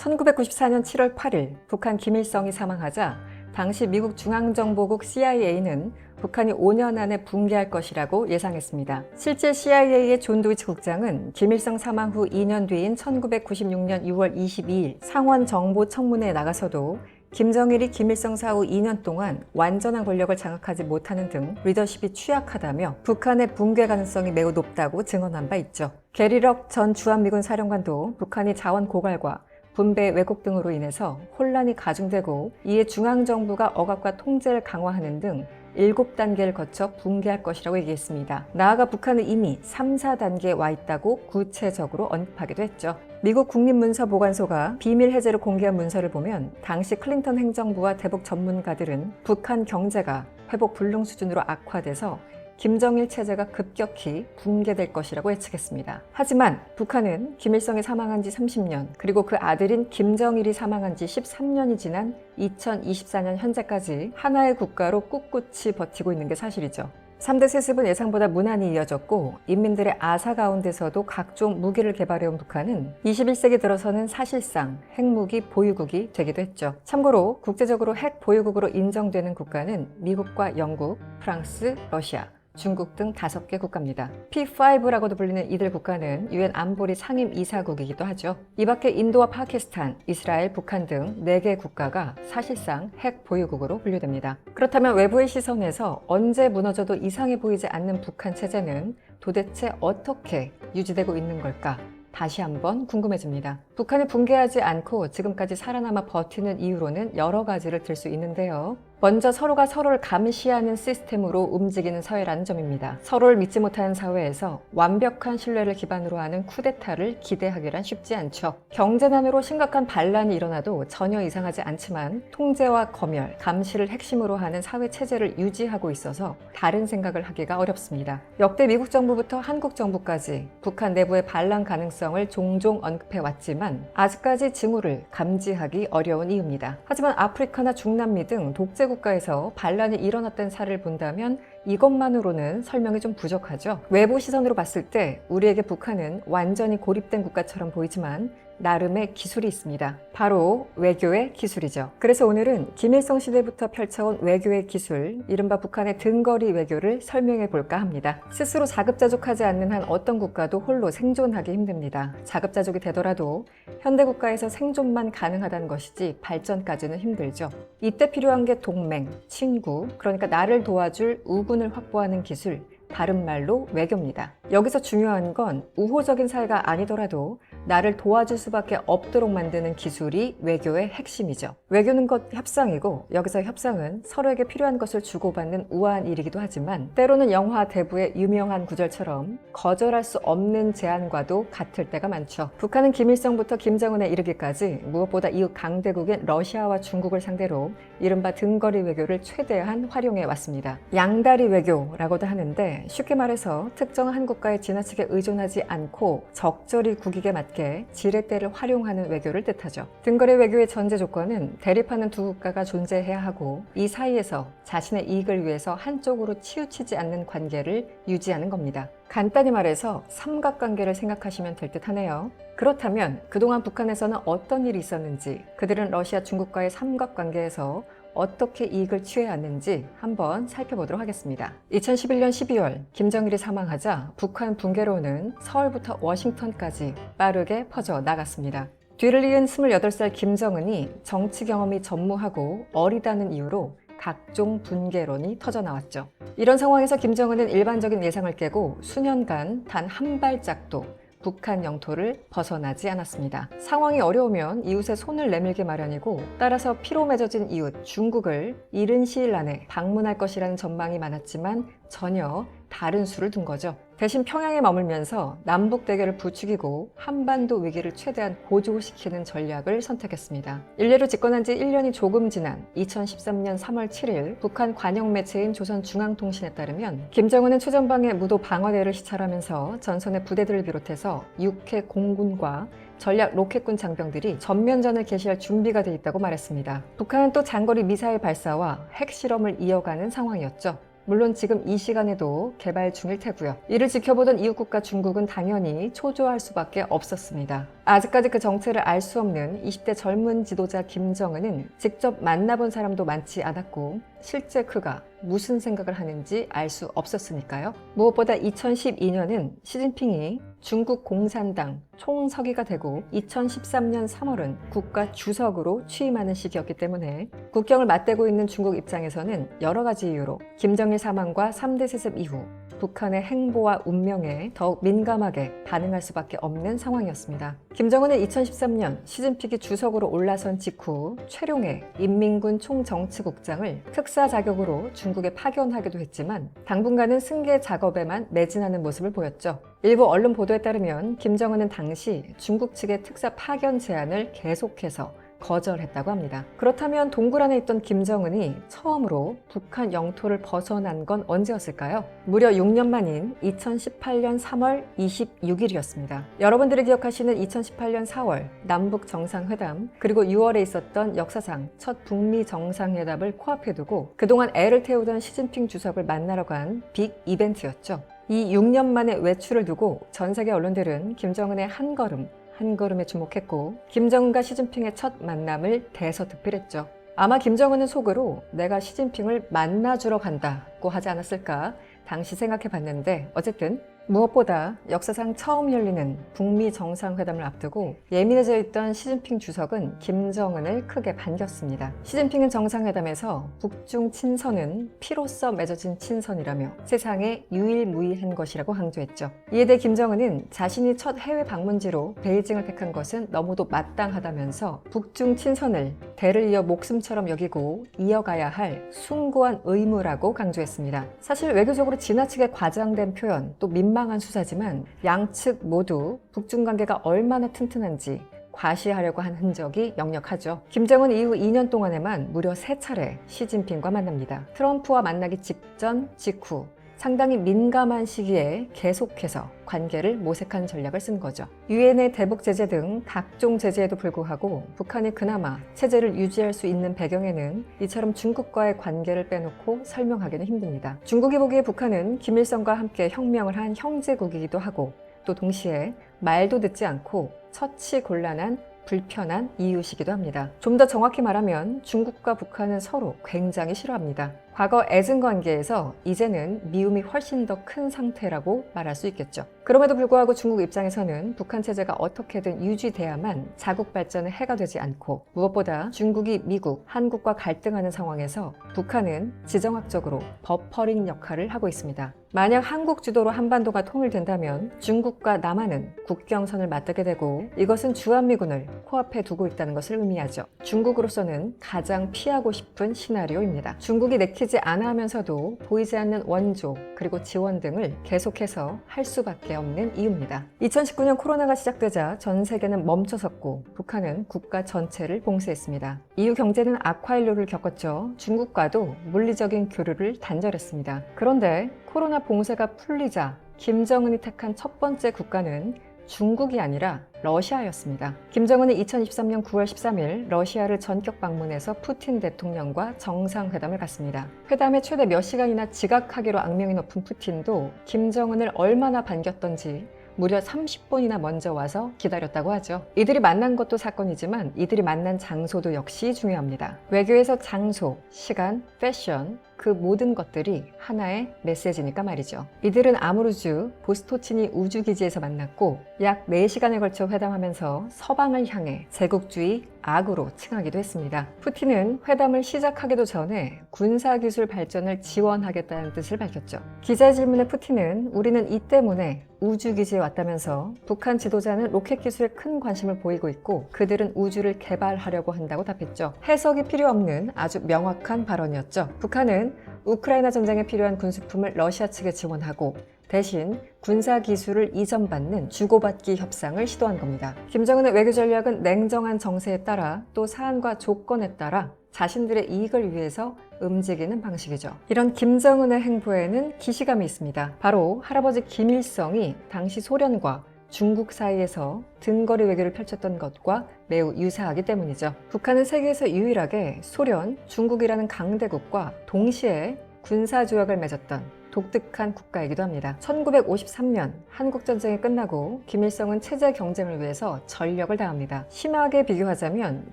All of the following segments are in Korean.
1994년 7월 8일 북한 김일성이 사망하자 당시 미국 중앙정보국 CIA는 북한이 5년 안에 붕괴할 것이라고 예상했습니다. 실제 CIA의 존 도이치 국장은 김일성 사망 후 2년 뒤인 1996년 6월 22일 상원 정보 청문회에 나가서도 김정일이 김일성 사후 2년 동안 완전한 권력을 장악하지 못하는 등 리더십이 취약하다며 북한의 붕괴 가능성이 매우 높다고 증언한 바 있죠. 게리럭 전 주한미군 사령관도 북한이 자원 고갈과 분배 왜곡 등으로 인해서 혼란이 가중되고 이에 중앙정부가 억압과 통제를 강화하는 등 7단계를 거쳐 붕괴할 것이라고 얘기했습니다. 나아가 북한은 이미 3, 4단계에 와 있다고 구체적으로 언급하기도 했죠. 미국 국립문서보관소가 비밀 해제를 공개한 문서를 보면 당시 클린턴 행정부와 대북 전문가들은 북한 경제가 회복 불능 수준으로 악화돼서 김정일 체제가 급격히 붕괴될 것이라고 예측했습니다. 하지만 북한은 김일성이 사망한 지 30년, 그리고 그 아들인 김정일이 사망한 지 13년이 지난 2024년 현재까지 하나의 국가로 꿋꿋이 버티고 있는 게 사실이죠. 3대 세습은 예상보다 무난히 이어졌고 인민들의 아사 가운데서도 각종 무기를 개발해온 북한은 21세기 들어서는 사실상 핵무기 보유국이 되기도 했죠. 참고로 국제적으로 핵 보유국으로 인정되는 국가는 미국과 영국, 프랑스, 러시아, 중국 등 다섯 개 국가입니다. P5라고도 불리는 이들 국가는 유엔 안보리 상임 이사국이기도 하죠. 이 밖에 인도와 파키스탄, 이스라엘, 북한 등 네 개 국가가 사실상 핵 보유국으로 분류됩니다. 그렇다면 외부의 시선에서 언제 무너져도 이상해 보이지 않는 북한 체제는 도대체 어떻게 유지되고 있는 걸까? 다시 한번 궁금해집니다. 북한이 붕괴하지 않고 지금까지 살아남아 버티는 이유로는 여러 가지를 들 수 있는데요. 먼저 서로가 서로를 감시하는 시스템으로 움직이는 사회라는 점입니다. 서로를 믿지 못하는 사회에서 완벽한 신뢰를 기반으로 하는 쿠데타를 기대하기란 쉽지 않죠. 경제난으로 심각한 반란이 일어나도 전혀 이상하지 않지만 통제와 검열, 감시를 핵심으로 하는 사회 체제를 유지하고 있어서 다른 생각을 하기가 어렵습니다. 역대 미국 정부부터 한국 정부까지 북한 내부의 반란 가능성을 종종 언급해 왔지만 아직까지 징후를 감지하기 어려운 이유입니다. 하지만 아프리카나 중남미 등 독재 국가에서 반란이 일어났다는 사례를 본다면 이것만으로는 설명이 좀 부족하죠. 외부 시선으로 봤을 때 우리에게 북한은 완전히 고립된 국가처럼 보이지만 나름의 기술이 있습니다. 바로 외교의 기술이죠. 그래서 오늘은 김일성 시대부터 펼쳐온 외교의 기술, 이른바 북한의 등거리 외교를 설명해 볼까 합니다. 스스로 자급자족하지 않는 한 어떤 국가도 홀로 생존하기 힘듭니다. 자급자족이 되더라도 현대 국가에서 생존만 가능하다는 것이지 발전까지는 힘들죠. 이때 필요한 게 동맹, 친구, 그러니까 나를 도와줄 우군을 확보하는 기술, 다른 말로 외교입니다. 여기서 중요한 건 우호적인 사회가 아니더라도 나를 도와줄 수밖에 없도록 만드는 기술이 외교의 핵심이죠. 외교는 것 협상이고 여기서 협상은 서로에게 필요한 것을 주고받는 우아한 일이기도 하지만 때로는 영화 대부의 유명한 구절처럼 거절할 수 없는 제안과도 같을 때가 많죠. 북한은 김일성부터 김정은에 이르기까지 무엇보다 이웃 강대국인 러시아와 중국을 상대로 이른바 등거리 외교를 최대한 활용해 왔습니다. 양다리 외교라고도 하는데 쉽게 말해서 특정한 한 국가에 지나치게 의존하지 않고 적절히 국익에 맞게 지렛대를 활용하는 외교를 뜻하죠. 등거리 외교의 전제 조건은 대립하는 두 국가가 존재해야 하고 이 사이에서 자신의 이익을 위해서 한쪽으로 치우치지 않는 관계를 유지하는 겁니다. 간단히 말해서 삼각관계를 생각하시면 될 듯 하네요. 그렇다면 그동안 북한에서는 어떤 일이 있었는지, 그들은 러시아, 중국과의 삼각관계에서 어떻게 이익을 취해왔는지 한번 살펴보도록 하겠습니다. 2011년 12월 김정일이 사망하자 북한 붕괴로는 서울부터 워싱턴까지 빠르게 퍼져 나갔습니다. 뒤를 이은 28살 김정은이 정치 경험이 전무하고 어리다는 이유로 각종 분계론이 터져 나왔죠. 이런 상황에서 김정은은 일반적인 예상을 깨고 수년간 단 한 발짝도 북한 영토를 벗어나지 않았습니다. 상황이 어려우면 이웃의 손을 내밀기 마련이고 따라서 피로 맺어진 이웃 중국을 이른 시일 안에 방문할 것이라는 전망이 많았지만 전혀 다른 수를 둔 거죠. 대신 평양에 머물면서 남북 대결을 부추기고 한반도 위기를 최대한 고조시키는 전략을 선택했습니다. 일례로 집권한 지 1년이 조금 지난 2013년 3월 7일 북한 관영 매체인 조선중앙통신에 따르면 김정은은 최전방의 무도 방어대를 시찰하면서 전선의 부대들을 비롯해서 육해 공군과 전략 로켓군 장병들이 전면전을 개시할 준비가 돼 있다고 말했습니다. 북한은 또 장거리 미사일 발사와 핵실험을 이어가는 상황이었죠. 물론 지금 이 시간에도 개발 중일 테고요. 이를 지켜보던 이웃국가 중국은 당연히 초조할 수밖에 없었습니다. 아직까지 그 정체를 알 수 없는 20대 젊은 지도자 김정은은 직접 만나본 사람도 많지 않았고 실제 그가 무슨 생각을 하는지 알 수 없었으니까요. 무엇보다 2012년은 시진핑이 중국 공산당 총서기가 되고 2013년 3월은 국가 주석으로 취임하는 시기였기 때문에 국경을 맞대고 있는 중국 입장에서는 여러 가지 이유로 김정일 사망과 3대 세습 이후 북한의 행보와 운명에 더욱 민감하게 반응할 수밖에 없는 상황이었습니다. 김정은은 2013년 시진핑이 주석으로 올라선 직후 최룡해 인민군 총정치국장을 특사 자격으로 중국에 파견하기도 했지만 당분간은 승계 작업에만 매진하는 모습을 보였죠. 일부 언론 보도에 따르면 김정은은 당시 중국 측의 특사 파견 제안을 계속해서 거절했다고 합니다. 그렇다면 동굴 안에 있던 김정은이 처음으로 북한 영토를 벗어난 건 언제였을까요? 무려 6년 만인 2018년 3월 26일이었습니다. 여러분들이 기억하시는 2018년 4월 남북 정상회담 그리고 6월에 있었던 역사상 첫 북미 정상회담을 코앞에 두고 그동안 애를 태우던 시진핑 주석을 만나러 간 빅 이벤트였죠. 이 6년 만의 외출을 두고 전 세계 언론들은 김정은의 한 걸음 한 걸음에 주목했고 김정은과 시진핑의 첫 만남을 대서특필했죠. 아마 김정은은 속으로 내가 시진핑을 만나주러 간다고 하지 않았을까 당시 생각해 봤는데 어쨌든 무엇보다 역사상 처음 열리는 북미 정상회담을 앞두고 예민해져 있던 시진핑 주석은 김정은을 크게 반겼습니다. 시진핑은 정상회담에서 북중 친선은 피로써 맺어진 친선이라며 세상에 유일무이한 것이라고 강조했죠. 이에 대해 김정은은 자신이 첫 해외 방문지로 베이징을 택한 것은 너무도 마땅하다면서 북중 친선을 대를 이어 목숨처럼 여기고 이어가야 할 숭고한 의무라고 강조했습니다. 사실 외교적으로 지나치게 과장된 표현 또 민망한 수사지만 양측 모두 북중 관계가 얼마나 튼튼한지 과시하려고 한 흔적이 역력하죠. 김정은 이후 2년 동안에만 무려 3차례 시진핑과 만납니다. 트럼프와 만나기 직전, 직후 상당히 민감한 시기에 계속해서 관계를 모색한 전략을 쓴 거죠. 유엔의 대북 제재 등 각종 제재에도 불구하고 북한이 그나마 체제를 유지할 수 있는 배경에는 이처럼 중국과의 관계를 빼놓고 설명하기는 힘듭니다. 중국이 보기에 북한은 김일성과 함께 혁명을 한 형제국이기도 하고 또 동시에 말도 듣지 않고 처치 곤란한 불편한 이웃이기도 합니다. 좀 더 정확히 말하면 중국과 북한은 서로 굉장히 싫어합니다. 과거 애증 관계에서 이제는 미움이 훨씬 더 큰 상태라고 말할 수 있겠죠. 그럼에도 불구하고 중국 입장에서는 북한 체제가 어떻게든 유지돼야만 자국 발전에 해가 되지 않고 무엇보다 중국이 미국, 한국과 갈등하는 상황에서 북한은 지정학적으로 버퍼링 역할을 하고 있습니다. 만약 한국 주도로 한반도가 통일된다면 중국과 남한은 국경선을 맞대게 되고 이것은 주한미군을 코앞에 두고 있다는 것을 의미하죠. 중국으로서는 가장 피하고 싶은 시나리오입니다. 중국이 내키지 않아 하면서도 보이지 않는 원조 그리고 지원 등을 계속해서 할 수밖에 없는 이유입니다. 2019년 코로나가 시작되자 전 세계는 멈춰섰고 북한은 국가 전체를 봉쇄했습니다. 이후 경제는 악화일로를 겪었죠. 중국과도 물리적인 교류를 단절했습니다. 그런데 코로나 봉쇄가 풀리자 김정은이 택한 첫 번째 국가는 중국이 아니라 러시아였습니다. 김정은은 2023년 9월 13일 러시아를 전격 방문해서 푸틴 대통령과 정상회담을 갖습니다. 회담에 최대 몇 시간이나 지각하기로 악명이 높은 푸틴도 김정은을 얼마나 반겼던지 무려 30분이나 먼저 와서 기다렸다고 하죠. 이들이 만난 것도 사건이지만 이들이 만난 장소도 역시 중요합니다. 외교에서 장소, 시간, 패션, 그 모든 것들이 하나의 메시지니까 말이죠. 이들은 아무르주 보스토치니 우주기지에서 만났고 약 4시간에 걸쳐 회담하면서 서방을 향해 제국주의 악으로 칭하기도 했습니다. 푸틴은 회담을 시작하기도 전에 군사기술 발전을 지원하겠다는 뜻을 밝혔죠. 기자 질문에 푸틴은 우리는 이 때문에 우주기지에 왔다면서 북한 지도자는 로켓 기술에 큰 관심을 보이고 있고 그들은 우주를 개발하려고 한다고 답했죠. 해석이 필요 없는 아주 명확한 발언이었죠. 북한은 우크라이나 전쟁에 필요한 군수품을 러시아 측에 지원하고 대신 군사 기술을 이전받는 주고받기 협상을 시도한 겁니다. 김정은의 외교 전략은 냉정한 정세에 따라 또 사안과 조건에 따라 자신들의 이익을 위해서 움직이는 방식이죠. 이런 김정은의 행보에는 기시감이 있습니다. 바로 할아버지 김일성이 당시 소련과 중국 사이에서 등거리 외교를 펼쳤던 것과 매우 유사하기 때문이죠. 북한은 세계에서 유일하게 소련, 중국이라는 강대국과 동시에 군사 조약을 맺었던 독특한 국가이기도 합니다. 1953년 한국전쟁이 끝나고 김일성은 체제 경쟁을 위해서 전력을 다합니다. 심하게 비교하자면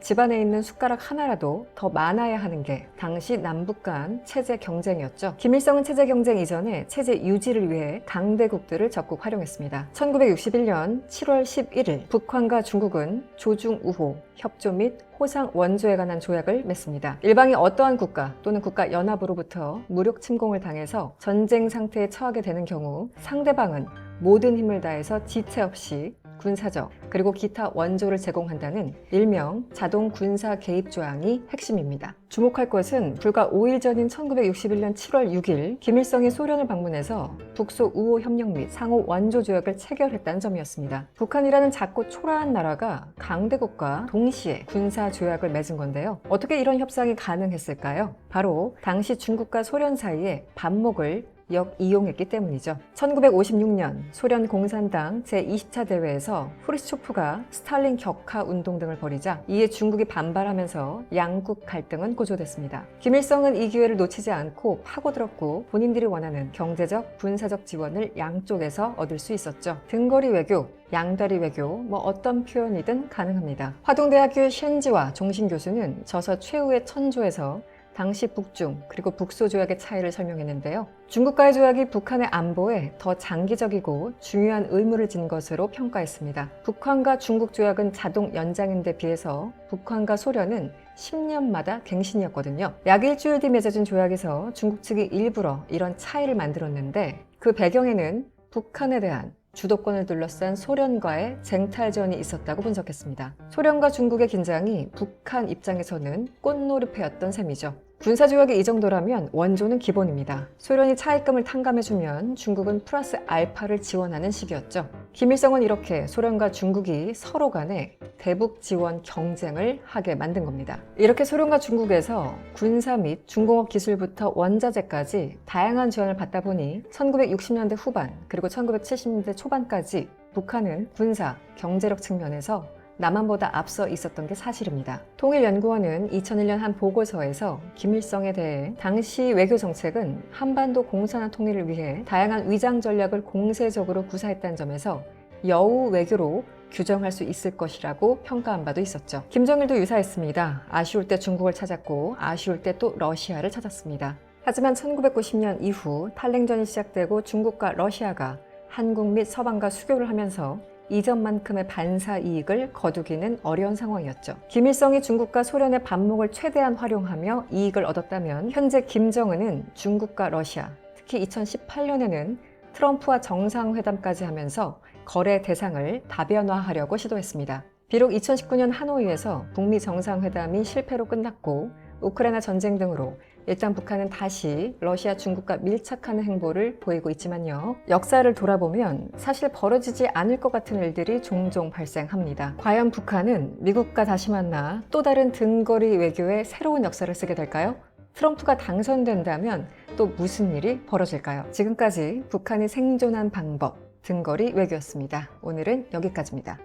집안에 있는 숟가락 하나라도 더 많아야 하는 게 당시 남북 간 체제 경쟁이었죠. 김일성은 체제 경쟁 이전에 체제 유지를 위해 강대국들을 적극 활용했습니다. 1961년 7월 11일 북한과 중국은 조중 우호, 협조 및 호상 원조에 관한 조약을 맺습니다. 일방이 어떠한 국가 또는 국가 연합으로부터 무력 침공을 당해서 전쟁 상태에 처하게 되는 경우 상대방은 모든 힘을 다해서 지체 없이 군사적 그리고 기타 원조를 제공한다는 일명 자동 군사 개입 조항이 핵심입니다. 주목할 것은 불과 5일 전인 1961년 7월 6일 김일성이 소련을 방문해서 북소 우호 협력 및 상호 원조 조약을 체결했다는 점이었습니다. 북한이라는 작고 초라한 나라가 강대국과 동시에 군사 조약을 맺은 건데요. 어떻게 이런 협상이 가능했을까요? 바로 당시 중국과 소련 사이에 반목을 역 이용했기 때문이죠. 1956년 소련 공산당 제20차 대회에서 후르츠초프가 스탈린 격하 운동 등을 벌이자 이에 중국이 반발하면서 양국 갈등은 고조됐습니다. 김일성은 이 기회를 놓치지 않고 파고들었고 본인들이 원하는 경제적, 군사적 지원을 양쪽에서 얻을 수 있었죠. 등거리 외교, 양다리 외교, 뭐 어떤 표현이든 가능합니다. 화동대학교 셴지와 종신 교수는 저서 최후의 천조에서 당시 북중 그리고 북소 조약의 차이를 설명했는데요. 중국과의 조약이 북한의 안보에 더 장기적이고 중요한 의무를 진 것으로 평가했습니다. 북한과 중국 조약은 자동 연장인데 비해서 북한과 소련은 10년마다 갱신이었거든요. 약 일주일 뒤 맺어진 조약에서 중국 측이 일부러 이런 차이를 만들었는데 그 배경에는 북한에 대한 주도권을 둘러싼 소련과의 쟁탈전이 있었다고 분석했습니다. 소련과 중국의 긴장이 북한 입장에서는 꽃놀이패였던 셈이죠. 군사조약이 이 정도라면 원조는 기본입니다. 소련이 차입금을 탕감해주면 중국은 플러스 알파를 지원하는 식이었죠. 김일성은 이렇게 소련과 중국이 서로 간에 대북 지원 경쟁을 하게 만든 겁니다. 이렇게 소련과 중국에서 군사 및 중공업 기술부터 원자재까지 다양한 지원을 받다 보니 1960년대 후반 그리고 1970년대 초반까지 북한은 군사, 경제력 측면에서 남한보다 앞서 있었던 게 사실입니다. 통일연구원은 2001년 한 보고서에서 김일성에 대해 당시 외교 정책은 한반도 공산화 통일을 위해 다양한 위장 전략을 공세적으로 구사했다는 점에서 여우 외교로 규정할 수 있을 것이라고 평가한 바도 있었죠. 김정일도 유사했습니다. 아쉬울 때 중국을 찾았고 아쉬울 때 또 러시아를 찾았습니다. 하지만 1990년 이후 탈냉전이 시작되고 중국과 러시아가 한국 및 서방과 수교를 하면서 이전만큼의 반사 이익을 거두기는 어려운 상황이었죠. 김일성이 중국과 소련의 반목을 최대한 활용하며 이익을 얻었다면 현재 김정은은 중국과 러시아, 특히 2018년에는 트럼프와 정상회담까지 하면서 거래 대상을 다변화하려고 시도했습니다. 비록 2019년 하노이에서 북미 정상회담이 실패로 끝났고 우크라이나 전쟁 등으로 일단 북한은 다시 러시아, 중국과 밀착하는 행보를 보이고 있지만요. 역사를 돌아보면 사실 벌어지지 않을 것 같은 일들이 종종 발생합니다. 과연 북한은 미국과 다시 만나 또 다른 등거리 외교의 새로운 역사를 쓰게 될까요? 트럼프가 당선된다면 또 무슨 일이 벌어질까요? 지금까지 북한이 생존한 방법, 등거리 외교였습니다. 오늘은 여기까지입니다.